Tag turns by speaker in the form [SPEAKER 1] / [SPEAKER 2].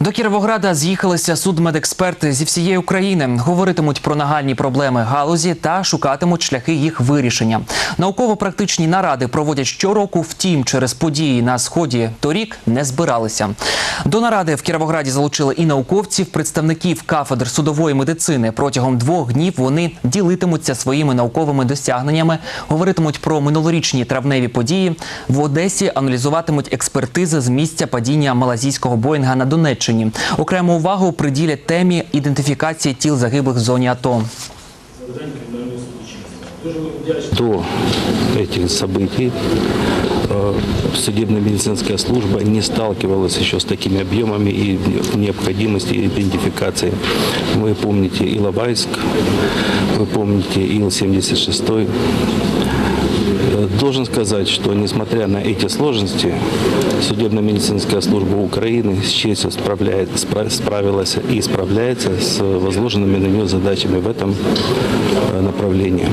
[SPEAKER 1] До Кіровограда з'їхалися судмедексперти зі всієї України. Говоритимуть про нагальні проблеми галузі та шукатимуть шляхи їх вирішення. Науково-практичні наради проводять щороку. Втім, через події на сході торік не збиралися. До наради в Кіровограді залучили і науковців, представників кафедр судової медицини. Протягом двох днів вони ділитимуться своїми науковими досягненнями, говоритимуть про минулорічні травневі події. В Одесі аналізуватимуть експертизи з місця падіння малазійського Боїнга на Донеччині. Окрему увагу приділять темі ідентифікації тіл загиблих в зоні АТО.
[SPEAKER 2] До этих событий э, судебно-медицинская служба не сталкивалась еще с такими объемами и необходимостью идентификации. Вы помните Иловайск, вы помните Ил-76. Э, Должен сказать, что несмотря на эти сложности, судебно-медицинская служба Украины с честью справляет, спра- справилась и справляется с возложенными на нее задачами в этом э, направлении.